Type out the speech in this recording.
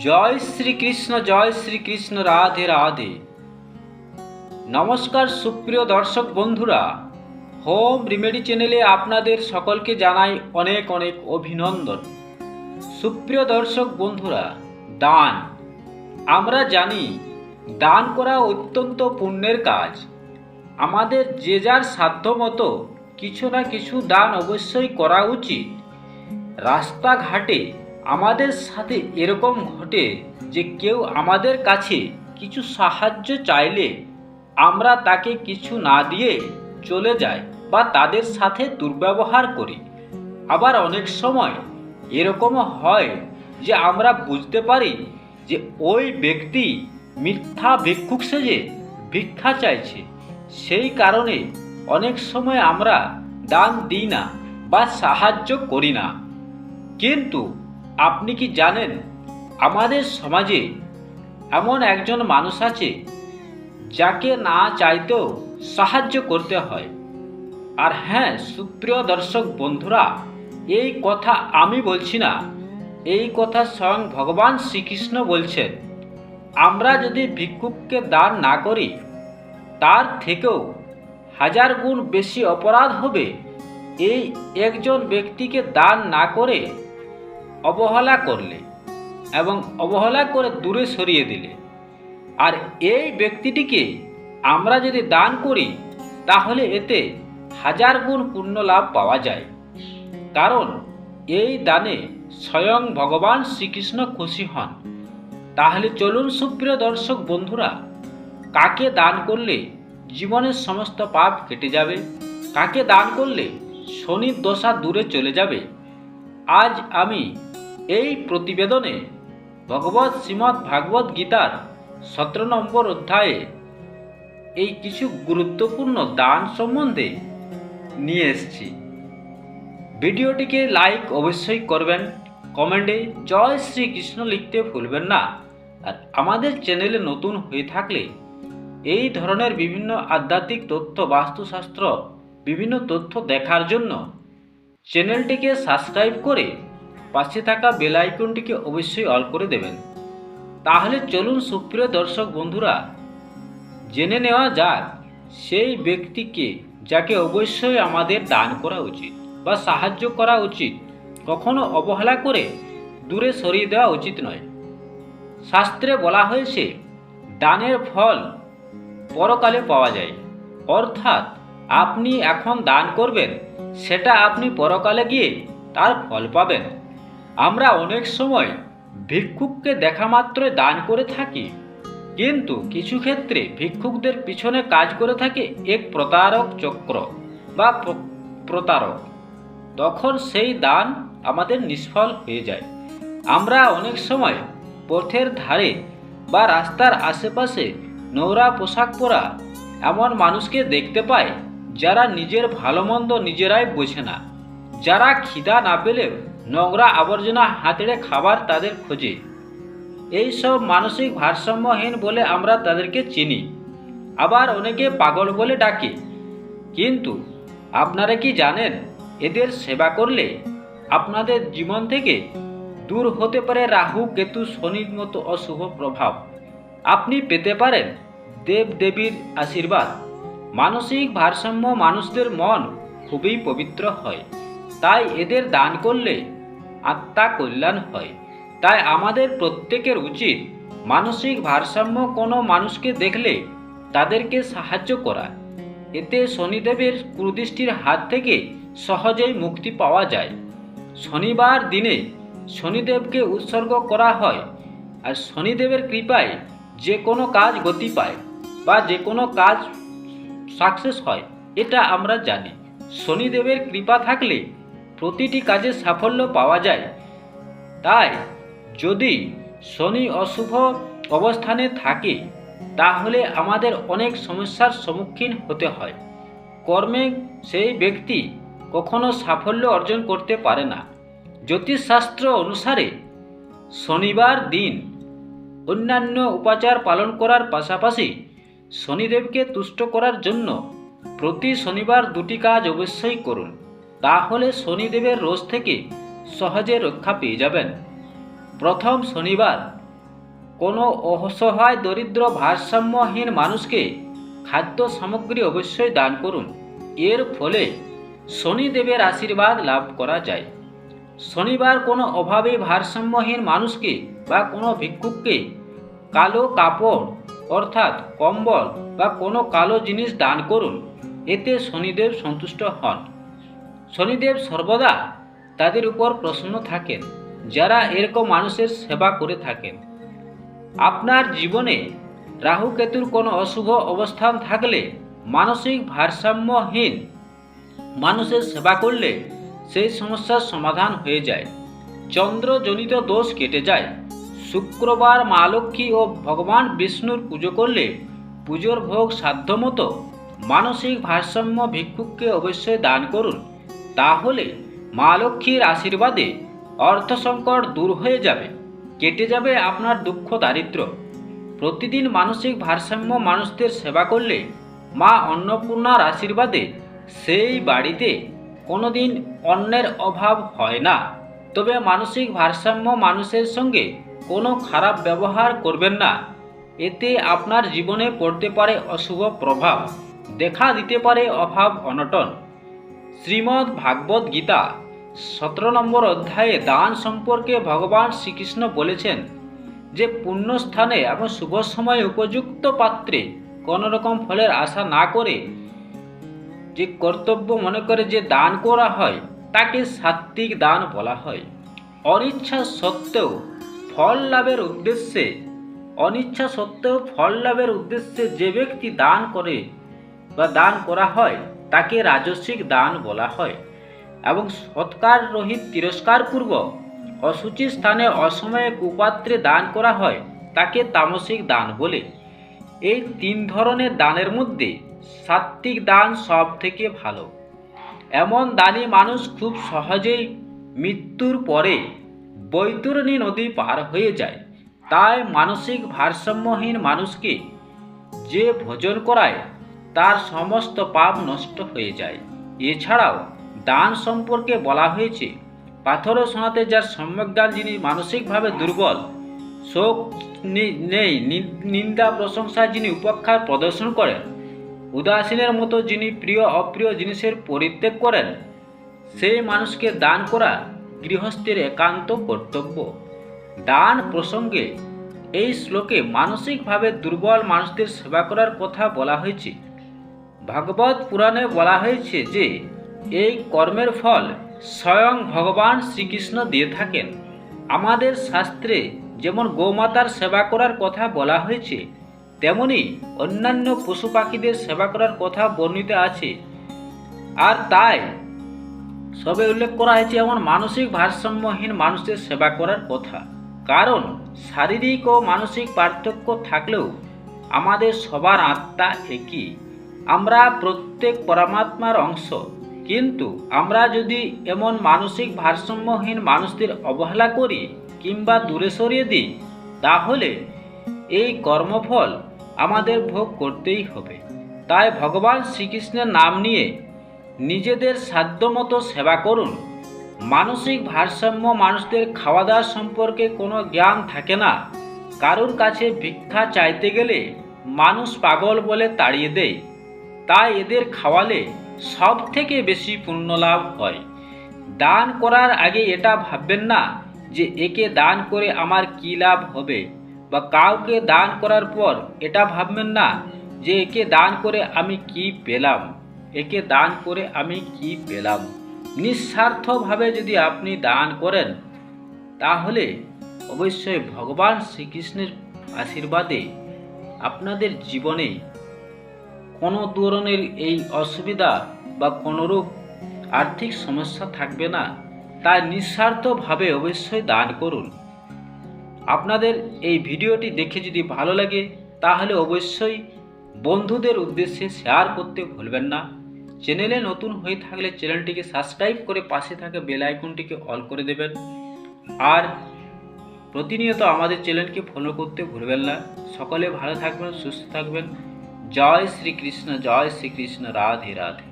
জয় শ্রীকৃষ্ণ জয় শ্রীকৃষ্ণ রাধে রাধে। নমস্কার সুপ্রিয় দর্শক বন্ধুরা, হোম রিমেডি চ্যানেলে আপনাদের সকলকে জানাই অনেক অনেক অভিনন্দন। সুপ্রিয় দর্শক বন্ধুরা, দান। আমরা জানি, দান করা অত্যন্ত পুণ্যের কাজ। আমাদের যে যার সাধ্য মতো কিছু না কিছু দান অবশ্যই করা উচিত। রাস্তাঘাটে আমাদের সাথে এরকম ঘটে যে কেউ আমাদের কাছে কিছু সাহায্য চাইলে আমরা তাকে কিছু না দিয়ে চলে যাই বা তাদের সাথে দুর্ব্যবহার করি। আবার অনেক সময় এরকমও হয় যে আমরা বুঝতে পারি যে ওই ব্যক্তি মিথ্যা ভিক্ষুক সেজে ভিক্ষা চাইছে। সেই কারণে অনেক সময় আমরা দান দিই না বা সাহায্য করি না। কিন্তু আপনি কি জানেন আমাদের সমাজে এমন একজন মানুষ আছে যাকে না চাইতেও সাহায্য করতে হয়? আর হ্যাঁ সুপ্রিয় দর্শক বন্ধুরা, এই কথা আমি বলছি না, এই কথা স্বয়ং ভগবান শ্রীকৃষ্ণ বলছেন। আমরা যদি ভিক্ষুককে দান না করি, তার থেকেও হাজার গুণ বেশি অপরাধ হবে। এই একজন ব্যক্তিকে দান না করে অবহেলা করলে এবং অবহেলা করে দূরে সরিয়ে দিলে। আর এই ব্যক্তিটিকে আমরা যদি দান করি, তাহলে এতে হাজার গুণ পুণ্য লাভ পাওয়া যায়। কারণ এই দানে স্বয়ং ভগবান শ্রীকৃষ্ণ খুশি হন। তাহলে চলুন সুপ্রিয় দর্শক বন্ধুরা, কাকে দান করলে জীবনের সমস্ত পাপ কেটে যাবে? কাকে দান করলে শনির দশা দূরে চলে যাবে? আজ আমি এই প্রতিবেদনে ভগবত শ্রীমৎ ভাগবত গীতার সতেরো নম্বর অধ্যায়ে এই কিছু গুরুত্বপূর্ণ দান সম্বন্ধে নিয়ে এসেছি। ভিডিওটিকে লাইক অবশ্যই করবেন, কমেন্টে জয় শ্রীকৃষ্ণ লিখতে ভুলবেন না, আর আমাদের চ্যানেলে নতুন হয়ে থাকলে এই ধরনের বিভিন্ন আধ্যাত্মিক তথ্য বাস্তুশাস্ত্র, বিভিন্ন তথ্য দেখার জন্য চ্যানেলটিকে সাবস্ক্রাইব করে পাশে থাকা বেল আইকনটিকে অবশ্যই অল করে দেবেন। তাহলে চলুন সুপ্রিয় দর্শক বন্ধুরা, জেনে নেওয়া যাক সেই ব্যক্তিকে যাকে অবশ্যই আমাদের দান করা উচিত বা সাহায্য করা উচিত। কখনো অবহেলা করে দূরে সরিয়ে দেওয়া উচিত নয়। শাস্ত্রে বলা হয়েছে, দানের ফল পরকালে পাওয়া যায়। অর্থাৎ আপনি এখন দান করবেন, সেটা আপনি পরকালে গিয়ে তার ফল পাবেন। আমরা অনেক সময় ভিক্ষুককে দেখা মাত্রই দান করে থাকি, কিন্তু কিছু ক্ষেত্রে ভিক্ষুকদের পিছনে কাজ করে থাকে এক প্রতারক চক্র বা প্র- প্রতারক। তখন সেই দান আমাদের নিষ্ফল হয়ে যায়। আমরা অনেক সময় পথের ধারে বা রাস্তার আশেপাশে নোংরা পোশাক পরা এমন মানুষকে দেখতে পাই, যারা নিজের ভালো মন্দ নিজেরাই বোঝে না, যারা খিদা না পেলেও নোংরা আবর্জনা হাতেড়ে খাবার তাদের খোঁজে। এই সব মানসিক ভারসাম্যহীন বলে আমরা তাদেরকে চিনি। আবার অনেকে পাগল বলে ডাকে। কিন্তু আপনারা কি জানেন, এদের সেবা করলে আপনাদের জীবন থেকে দূর হতে পারে রাহু, কেতু, শনির মতো অশুভ প্রভাব। আপনি পেতে পারেন দেব দেবীর আশীর্বাদ। মানসিক ভারসাম্য মানুষদের মন খুবই পবিত্র হয়। তাই এদের দান করলে আত্মা কল্যাণ হয়। তাই আমাদের প্রত্যেকের উচিত মানসিক ভারসাম্য কোনো মানুষকে দেখলে তাদেরকে সাহায্য করা। এতে শনিদেবের কুদৃষ্টির হাত থেকে সহজেই মুক্তি পাওয়া যায়। শনিবার দিনে শনিদেবকে উৎসর্গ করা হয় আর শনিদেবের কৃপায় যে কোনো কাজ গতি পায় বা যে কোনো কাজ সাকসেস হয়, এটা আমরা জানি। শনিদেবের কৃপা থাকলে প্রতিটি কাজে সাফল্য পাওয়া যায়। তাই যদি শনি অশুভ অবস্থানে থাকে, তাহলে আমাদের অনেক সমস্যার সম্মুখীন হতে হয়। কর্মে সেই ব্যক্তি কখনো সাফল্য অর্জন করতে পারে না। জ্যোতিষশাস্ত্র অনুসারে শনিবার দিন অন্যান্য উপাচার পালন করার পাশাপাশি শনিদেবকে তুষ্ট করার জন্য প্রতি শনিবার দুটি কাজ অবশ্যই করুন। তাহলে শনিদেবের রোজ থেকে সহজে রক্ষা পেয়ে যাবেন। প্রথম শনিবার, কোনো অসহায় দরিদ্র ভারসাম্যহীন মানুষকে খাদ্য সামগ্রী অবশ্যই দান করুন। এর ফলে শনিদেবের আশীর্বাদ লাভ করা যায়। শনিবার কোনো অভাবে ভারসাম্যহীন মানুষকে বা কোনো ভিক্ষুককে কালো কাপড়, অর্থাৎ কম্বল বা কোনো কালো জিনিস দান করুন। এতে শনিদেব সন্তুষ্ট হন। শনিদেব সর্বদা তাদের উপর প্রসন্ন থাকেন, যারা এরকম মানুষের সেবা করে থাকেন। আপনার জীবনে রাহু কেতুর কোনো অশুভ অবস্থান থাকলে মানসিক ভারসাম্যহীন মানুষের সেবা করলে সেই সমস্যার সমাধান হয়ে যায়। চন্দ্রজনিত দোষ কেটে যায়। শুক্রবার মা লক্ষ্মী ও ভগবান বিষ্ণুর পুজো করলে পুজোর ভোগ সাধ্যমতো মানসিক ভারসাম্য ভিক্ষুককে অবশ্যই দান করুন। তাহলে মা লক্ষ্মীর আশীর্বাদে অর্থ সংকট দূর হয়ে যাবে, কেটে যাবে আপনার দুঃখ দারিদ্র। প্রতিদিন মানসিক ভারসাম্য মানুষদের সেবা করলে মা অন্নপূর্ণার আশীর্বাদে সেই বাড়িতে কোনোদিন অন্যের অভাব হয় না। তবে মানসিক ভারসাম্য মানুষের সঙ্গে কোনো খারাপ ব্যবহার করবেন না। এতে আপনার জীবনে পড়তে পারে অশুভ প্রভাব, দেখা দিতে পারে অভাব, অনটন। শ্রীমদ্ ভাগবত গীতা, সতেরো নম্বর অধ্যায়ে দান সম্পর্কে ভগবান শ্রীকৃষ্ণ বলেছেন যে, পুণ্যস্থানে এবং শুভ সময়ে উপযুক্ত পাত্রে কোনো রকম ফলের আশা না করে যে কর্তব্য মনে করে যে দান করা হয়, তাকে সাত্বিক দান বলা হয়। অনিচ্ছা সত্ত্বেও ফল লাভের উদ্দেশ্যে, অনিচ্ছা সত্ত্বেও ফল লাভের উদ্দেশ্যে যে ব্যক্তি দান করে বা দান করা হয় তাকে রাজস্বিক দান বলা হয় এবং সৎকার রহিত তিরস্কারপূর্বক অসুচি স্থানে অসময়ে কুপাত্রে দান করা হয়, তাকে তামসিক দান বলে। এই তিন ধরনের দানের মধ্যে সাত্বিক দান সব থেকে ভালো। এমন দানি মানুষ খুব সহজেই মৃত্যুর পরে বৈতরণী নদী পার হয়ে যায়। তাই মানসিক ভারসাম্যহীন মানুষকে যে ভোজন করায় তার সমস্ত পাপ নষ্ট হয়ে যায়। এছাড়াও দান সম্পর্কে বলা হয়েছে পাথর শোনাতে যার সম্যক দান যিনি মানসিকভাবে দুর্বল, শোক নেই নিন্দা প্রশংসা যিনি উপেক্ষার প্রদর্শন করেন, উদাসীনের মতো যিনি প্রিয় অপ্রিয় জিনিসের পরিত্যাগ করেন সেই মানুষকে দান করা গৃহস্থের একান্ত কর্তব্য। দান প্রসঙ্গে এই শ্লোকে মানসিকভাবে দুর্বল মানুষদের সেবা করার কথা বলা হয়েছে। ভাগবত পুরাণে বলা হয়েছে যে, এই কর্মের ফল স্বয়ং ভগবান শ্রীকৃষ্ণ দিয়ে থাকেন। আমাদের শাস্ত্রে যেমন গোমাতার সেবা করার কথা বলা হয়েছে, তেমনি অন্যান্য পশু পাখিদের সেবা করার কথা বর্ণিত আছে। আর তাই সবে উল্লেখ করা হয়েছে এমন মানসিক ভারসাম্যহীন মানুষদের সেবা করার কথা। কারণ শারীরিক ও মানসিক পার্থক্য থাকলেও আমাদের সবার আত্মা একই। আমরা প্রত্যেক পরমাত্মার অংশ। কিন্তু আমরা যদি এমন মানসিক ভারসাম্যহীন মানুষদের অবহেলা করি কিংবা দূরে সরিয়ে দিই, তাহলে এই কর্মফল আমাদের ভোগ করতেই হবে। তাই ভগবান শ্রীকৃষ্ণের নাম নিয়ে নিজেদের সাধ্যমতো সেবা করুন। মানসিক ভারসাম্য মানুষদের খাওয়া দাওয়া সম্পর্কে কোনো জ্ঞান থাকে না। কারোর কাছে ভিক্ষা চাইতে গেলে মানুষ পাগল বলে তাড়িয়ে দেয়। তাই এদের খাওয়ালে সব থেকে বেশি পুণ্য লাভ হয়। দান করার আগে এটা ভাববেন না যে একে দান করে আমার কী লাভ হবে বা কাউকে দান করার পর এটা ভাববেন না যে একে দান করে আমি কি পেলাম, একে দান করে আমি কি পেলাম। নিঃস্বার্থভাবে যদি আপনি দান করেন, তাহলে অবশ্যই ভগবান শ্রীকৃষ্ণের আশীর্বাদে আপনাদের জীবনে কোনো ধরনের এই অসুবিধা বা কোনোরূপ আর্থিক সমস্যা থাকবে না তাই নিঃস্বার্থভাবে অবশ্যই দান করুন। আপনাদের এই ভিডিওটি দেখে যদি ভালো লাগে, তাহলে অবশ্যই বন্ধুদের উদ্দেশ্যে শেয়ার করতে ভুলবেন না। চ্যানেলে নতুন হয়ে থাকলে চ্যানেলটিকে সাবস্ক্রাইব করে পাশে থাকা বেল আইকনটিকে অল করে দেবেন। আর প্রতিনিয়ত আমাদের চ্যানেলকে ফলো করতে ভুলবেন না। সকলে ভালো থাকবেন, সুস্থ থাকবেন। জয় শ্রীকৃষ্ণ জয় শ্রীকৃষ্ণ রাধে রাধে